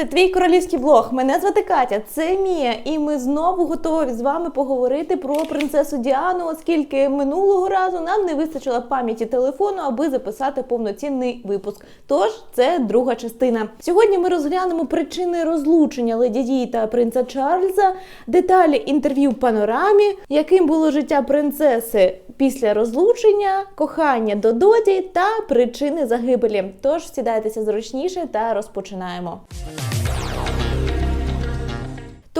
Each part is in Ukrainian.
це твій королівський блог. Мене звати Катя, це Мія, і ми знову готові з вами поговорити про принцесу Діану, оскільки минулого разу нам не вистачило пам'яті телефону, аби записати повноцінний випуск. Тож це друга частина. Сьогодні ми розглянемо причини розлучення леді Ді та принца Чарльза, деталі інтерв'ю панорамі, яким було життя принцеси після розлучення, кохання до доді та причини загибелі. Тож сідайтеся зручніше та розпочинаємо.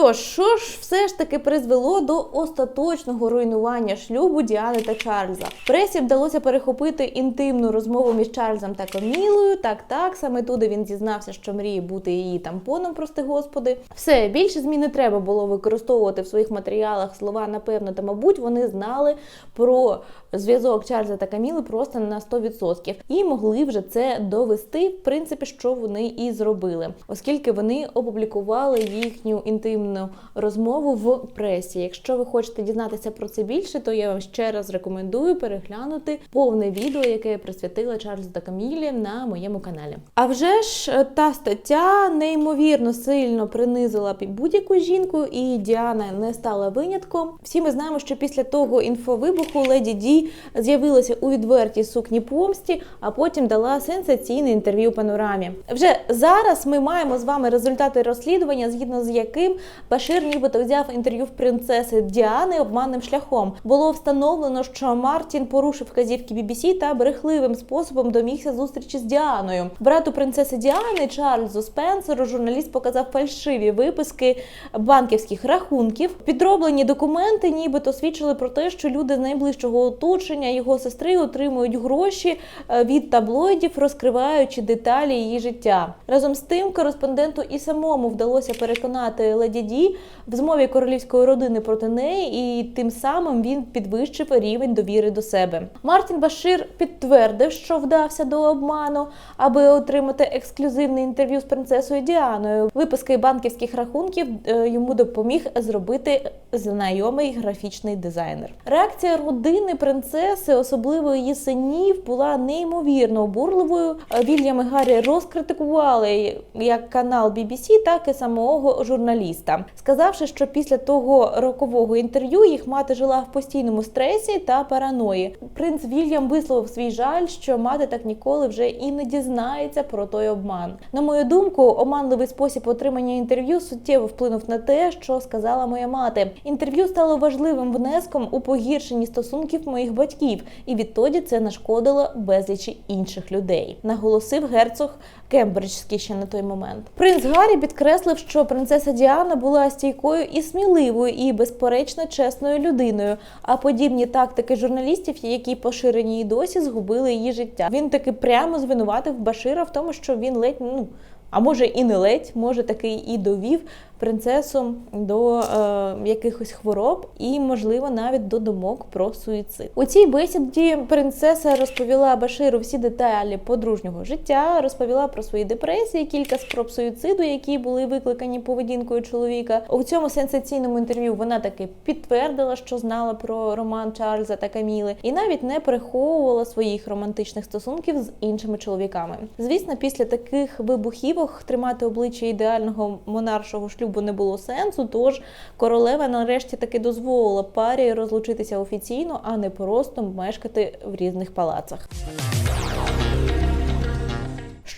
Тож, що ж все ж таки призвело до остаточного руйнування шлюбу Діани та Чарльза? Пресі вдалося перехопити інтимну розмову між Чарльзом та Камілою. Так, так, саме туди він зізнався, що мріє бути її тампоном, прости господи. Все більше змін не треба було використовувати в своїх матеріалах слова, напевно, та мабуть, вони знали про зв'язок Чарльза та Каміли просто на 100%. і могли вже це довести, в принципі, що вони і зробили, оскільки вони опублікували їхню інтимну розмову в пресі. Якщо ви хочете дізнатися про це більше, то я вам ще раз рекомендую переглянути повне відео, яке я присвятила Чарльзу та Камілі на моєму каналі. А вже ж та стаття неймовірно сильно принизила будь-яку жінку, і Діана не стала винятком. Всі ми знаємо, що після того інфовибуху леді Ді з'явилася у відвертій сукні помсті, а потім дала сенсаційне інтерв'ю панорамі. Вже зараз ми маємо з вами результати розслідування, згідно з яким Башир нібито взяв інтерв'ю в принцеси Діани обманним шляхом. Було встановлено, що Мартін порушив вказівки BBC та брехливим способом домігся зустрічі з Діаною. Брату принцеси Діани Чарльзу Спенсеру журналіст показав фальшиві виписки банківських рахунків. Підроблені документи, нібито свідчили про те, що люди з найближчого оточення його сестри отримують гроші е, від таблоїдів, розкриваючи деталі її життя. Разом з тим, кореспонденту і самому вдалося переконати леді Ді в змові королівської родини проти неї, і тим самим він підвищив рівень довіри до себе. Мартін Башир підтвердив, що вдався до обману, аби отримати ексклюзивне інтерв'ю з принцесою Діаною. Виписки банківських рахунків е, йому допоміг зробити знайомий графічний дизайнер. Реакція родини принцеси, особливо її синів, була неймовірно обурливою. Е, Вільям і Гаррі розкритикували як канал BBC, так і самого журналіста, сказавши, що після того рокового інтерв'ю їх мати жила в постійному стресі та параної. Принц Вільям висловив свій жаль, що мати так ніколи вже і не дізнається про той обман. На мою думку, оманливий спосіб отримання інтерв'ю суттєво вплинув на те, що сказала моя мати. Інтерв'ю стало важливим внеском у погіршенні стосунків моїх батьків, і відтоді це нашкодило безлічі інших людей, наголосив герцог Кембриджський ще на той момент. Принц Гаррі підкреслив, що принцеса Діана була стійкою і сміливою, і безперечно чесною людиною. А подібні тактики журналістів, які поширені і досі, згубили її життя. Він таки прямо звинуватив Башира в тому, що він ледь ну. А може і не ледь, може таки і довів принцесу до е, якихось хвороб і, можливо, навіть до думок про суїцид. У цій бесіді принцеса розповіла Баширу всі деталі подружнього життя, розповіла про свої депресії, кілька спроб суїциду, які були викликані поведінкою чоловіка. У цьому сенсаційному інтерв'ю вона таки підтвердила, що знала про роман Чарльза та Каміли, і навіть не приховувала своїх романтичних стосунків з іншими чоловіками. Звісно, після таких вибухівок тримати обличчя ідеального монаршого шлюбу шлюбу не було сенсу. Тож королева нарешті таки дозволила парі розлучитися офіційно, а не просто мешкати в різних палацах.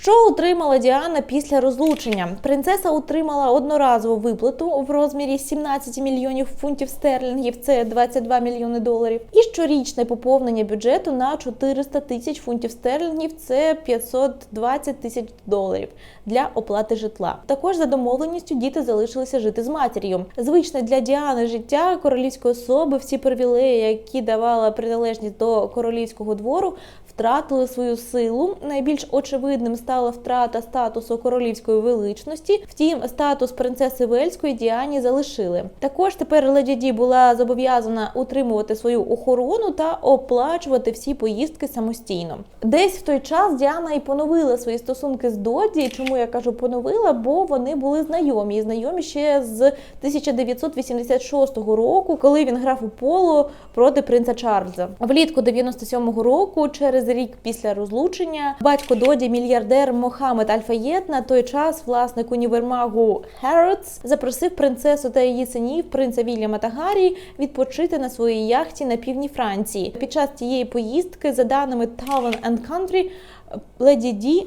Що отримала Діана після розлучення? Принцеса отримала одноразову виплату в розмірі 17 мільйонів фунтів стерлінгів, це 22 мільйони доларів, і щорічне поповнення бюджету на 400 тисяч фунтів стерлінгів, це 520 тисяч доларів для оплати житла. Також за домовленістю діти залишилися жити з матір'ю. Звичне для Діани життя королівської особи, всі привілеї, які давала приналежність до королівського двору, втратили свою силу. Найбільш очевидним стала втрата статусу королівської величності. Втім, статус принцеси Вельської Діані залишили. Також тепер леді Ді була зобов'язана утримувати свою охорону та оплачувати всі поїздки самостійно. Десь в той час Діана і поновила свої стосунки з Доді. Чому я кажу поновила? Бо вони були знайомі, і знайомі ще з 1986 року, коли він грав у поло проти принца Чарльза. Влітку 97-го року, через рік після розлучення, батько Доді, мільярдер Сер Мохамед Аль-Фаєд на той час власник універмагу Harrods запросив принцесу та її синів, принца Вільяма та Гаррі, відпочити на своїй яхті на півдні Франції. Під час цієї поїздки, за даними Town and Country, леді Ді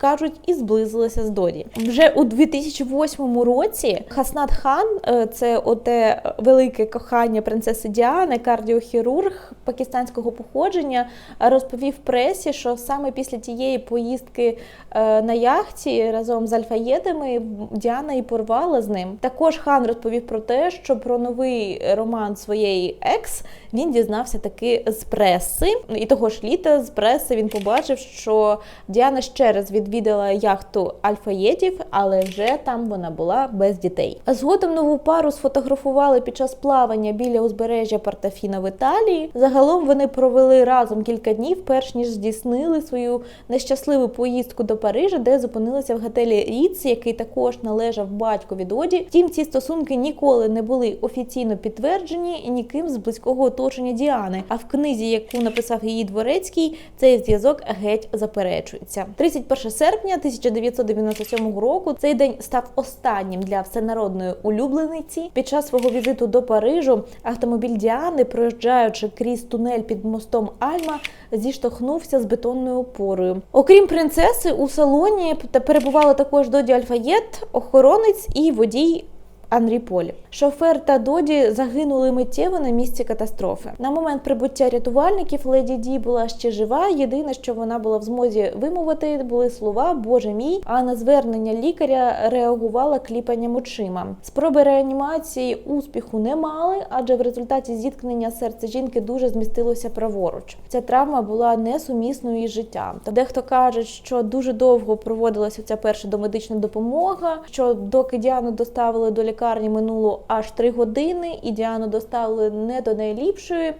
кажуть, і зблизилася з Доді. Вже у 2008 році Хаснат Хан, е, це оте велике кохання принцеси Діани, кардіохірург пакистанського походження, розповів пресі, що саме після тієї поїздки е, на яхті разом з альфаєдами Діана і порвала з ним. Також хан розповів про те, що про новий роман своєї екс він дізнався таки з преси. І того ж літа з преси він побачив, що Діана ще раз відвідала яхту альфаєтів, але вже там вона була без дітей. А згодом нову пару сфотографували під час плавання біля узбережжя Партафіна в Італії. Загалом вони провели разом кілька днів, перш ніж здійснили свою нещасливу поїздку до Парижа, де зупинилися в готелі Ріц, який також належав батькові Доді. Втім, ці стосунки ніколи не були офіційно підтверджені ніким з близького оточення Діани. А в книзі, яку написав її дворецький, цей зв'язок геть заперечується. 31 серпня 1997 року цей день став останнім для всенародної улюблениці. Під час свого візиту до Парижу автомобіль Діани, проїжджаючи крізь тунель під мостом Альма, зіштовхнувся з бетонною опорою. Окрім принцеси, у салоні перебували також Доді Альфаєт, охоронець і водій. Анрі Полі. Шофер та Доді загинули миттєво на місці катастрофи. На момент прибуття рятувальників леді Ді була ще жива. Єдине, що вона була в змозі вимовити, були слова Боже мій. А на звернення лікаря реагувала кліпанням очима. Спроби реанімації успіху не мали, адже в результаті зіткнення серце жінки дуже змістилося праворуч. Ця травма була несумісною із життям. Та дехто каже, що дуже довго проводилася ця перша домедична допомога. Що доки Діану доставили до лікарні, минуло аж три години, і Діану доставили не до найліпшої.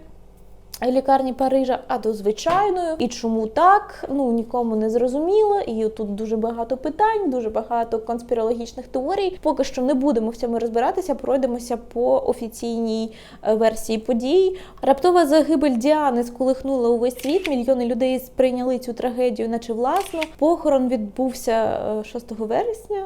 Лікарні Парижа, а до звичайної. І чому так? Ну нікому не зрозуміло. І тут дуже багато питань, дуже багато конспірологічних теорій. Поки що не будемо в цьому розбиратися. Пройдемося по офіційній е, версії подій. Раптова загибель Діани сколихнула увесь світ. Мільйони людей сприйняли цю трагедію, наче власну. Похорон відбувся е, 6 вересня,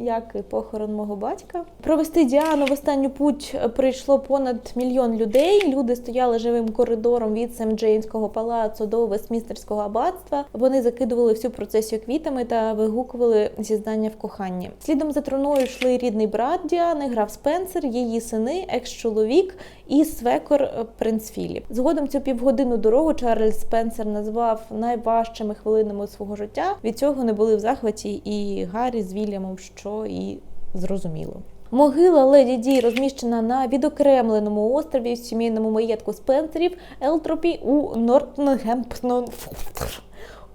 як і похорон мого батька. Провести Діану в останню путь прийшло понад мільйон людей. Люди стояли живим коридором від Сем-Джейнського палацу до Вестмінстерського аббатства. Вони закидували всю процесію квітами та вигукували зізнання в коханні. Слідом за троною йшли рідний брат Діани, граф Спенсер, її сини, екс-чоловік і свекор е, принц Філіп. Згодом цю півгодинну дорогу Чарльз Спенсер назвав найважчими хвилинами свого життя. Від цього не були в захваті і Гаррі з Вільямом, що і зрозуміло. Могила леді Дій розміщена на відокремленому острові в сімейному маєтку Спенсерів Елтропі у Нортнгемптон...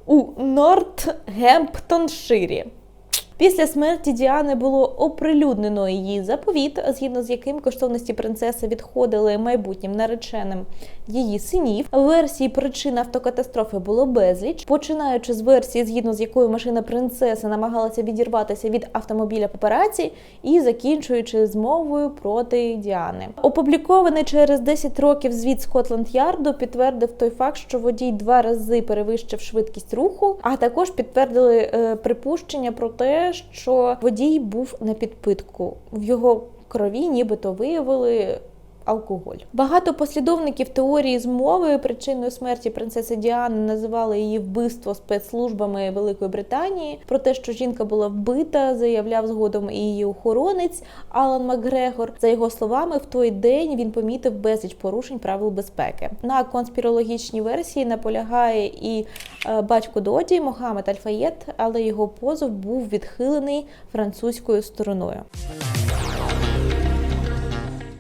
у Нортгемптонширі. Після смерті Діани було оприлюднено її заповіт, згідно з яким коштовності принцеси відходили майбутнім нареченим її синів. Версії причин автокатастрофи було безліч, починаючи з версії, згідно з якою машина принцеси намагалася відірватися від автомобіля папараці, і закінчуючи змовою проти Діани. Опублікований через 10 років звіт Скотланд Ярду підтвердив той факт, що водій два рази перевищив швидкість руху, а також підтвердили е, припущення про те, що водій був на підпитку. В його крові нібито виявили. Алкоголь багато послідовників теорії змови причиною смерті принцеси Діани називали її вбивство спецслужбами Великої Британії. Про те, що жінка була вбита, заявляв згодом і її охоронець Алан Макгрегор. За його словами, в той день він помітив безліч порушень правил безпеки. На конспірологічній версії наполягає і е, батько Доді Мохамед Альфаєт, але його позов був відхилений французькою стороною.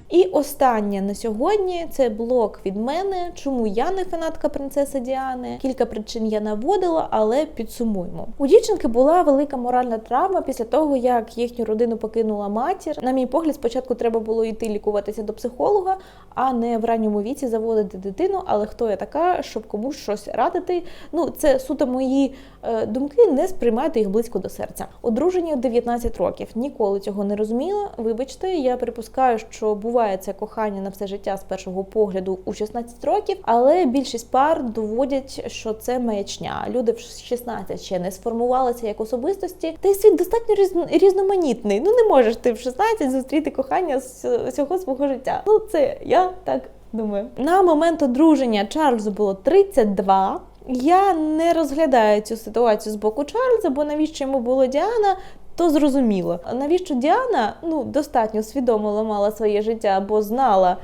І останнє на сьогодні це блок від мене. Чому я не фанатка принцеси Діани? Кілька причин я наводила, але підсумуємо. У дівчинки була велика моральна травма після того, як їхню родину покинула матір. На мій погляд, спочатку треба було йти лікуватися до психолога, а не в ранньому віці заводити дитину. Але хто я така, щоб комусь щось радити? Ну, це суто мої е, думки, не сприймайте їх близько до серця. Одруження в 19 років. Ніколи цього не розуміла. Вибачте, я припускаю, що буває буває кохання на все життя з першого погляду у 16 років, але більшість пар доводять, що це маячня. Люди в 16 ще не сформувалися як особистості, та й світ достатньо різн- різноманітний. Ну не можеш ти в 16 зустріти кохання з всього свого життя. Ну це я так думаю. На момент одруження Чарльзу було 32. Я не розглядаю цю ситуацію з боку Чарльза, бо навіщо йому було Діана, то зрозуміло. Навіщо Діана ну достатньо свідомо ламала своє життя, бо знала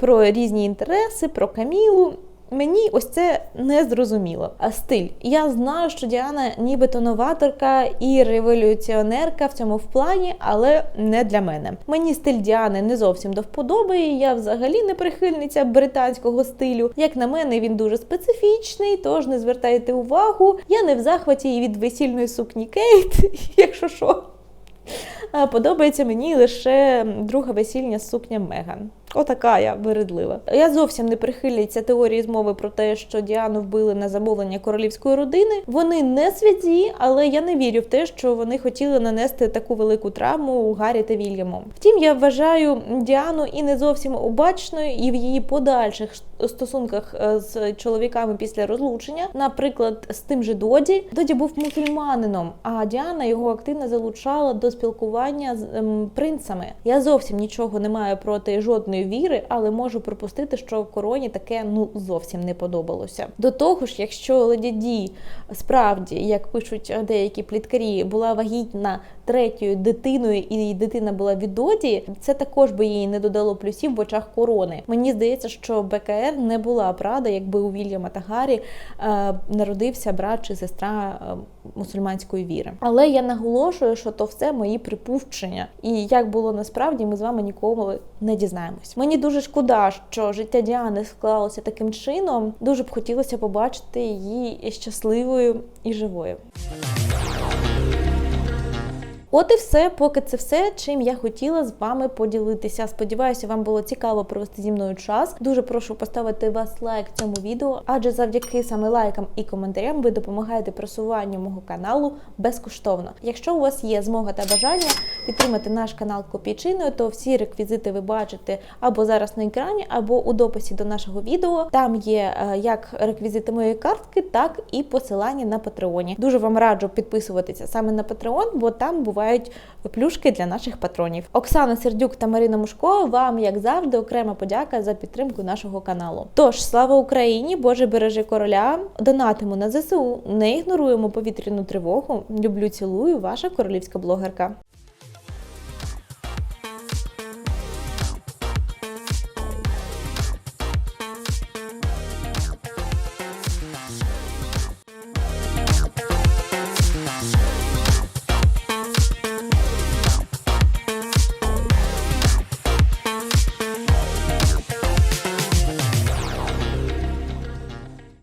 про різні інтереси, про Камілу. Мені ось це не зрозуміло. А стиль. Я знаю, що Діана нібито новаторка і революціонерка в цьому в плані, але не для мене. Мені стиль Діани не зовсім до вподоби. Я взагалі не прихильниця британського стилю. Як на мене, він дуже специфічний, тож не звертайте увагу. Я не в захваті від весільної сукні Кейт, якщо що. Подобається мені лише друга весільня сукня Меган. Отака я вередлива. Я зовсім не прихильниця теорії змови про те, що Діану вбили на замовлення королівської родини. Вони не святі, але я не вірю в те, що вони хотіли нанести таку велику травму Гаррі та Вільяму. Втім, я вважаю Діану і не зовсім обачною, і в її подальших стосунках е, з чоловіками після розлучення, наприклад, з тим же Доді. Доді був мусульманином, а Діана його активно залучала до спілкування з ем, принцами. Я зовсім нічого не маю проти жодної віри, але можу припустити, що короні таке ну зовсім не подобалося. До того ж, якщо леді Ді справді, як пишуть деякі пліткарі, була вагітна третьою дитиною, і дитина була від Доді, це також би їй не додало плюсів в очах корони. Мені здається, що БКР не була б рада, якби у Вільяма та Гаррі е, народився брат чи сестра е, мусульманської віри. Але я наголошую, що то все мої припущення, і як було насправді, ми з вами ніколи не дізнаємось. Мені дуже шкода, що життя Діани склалося таким чином. Дуже б хотілося побачити її щасливою і живою. От і все, поки це все, чим я хотіла з вами поділитися. Сподіваюся, вам було цікаво провести зі мною час. Дуже прошу поставити вас лайк цьому відео, адже завдяки саме лайкам і коментарям ви допомагаєте просуванню мого каналу безкоштовно. Якщо у вас є змога та бажання підтримати наш канал копійчиною, то всі реквізити ви бачите або зараз на екрані, або у дописі до нашого відео. Там є е, як реквізити моєї картки, так і посилання на Патреоні. Дуже вам раджу підписуватися саме на Patreon, бо там бувають плюшки для наших патронів. Оксана Сердюк та Марина Мушко. Вам, як завжди, окрема подяка за підтримку нашого каналу. Тож, слава Україні! Боже бережи короля! Донатимо на ЗСУ, не ігноруємо повітряну тривогу. Люблю, цілую, ваша королівська блогерка.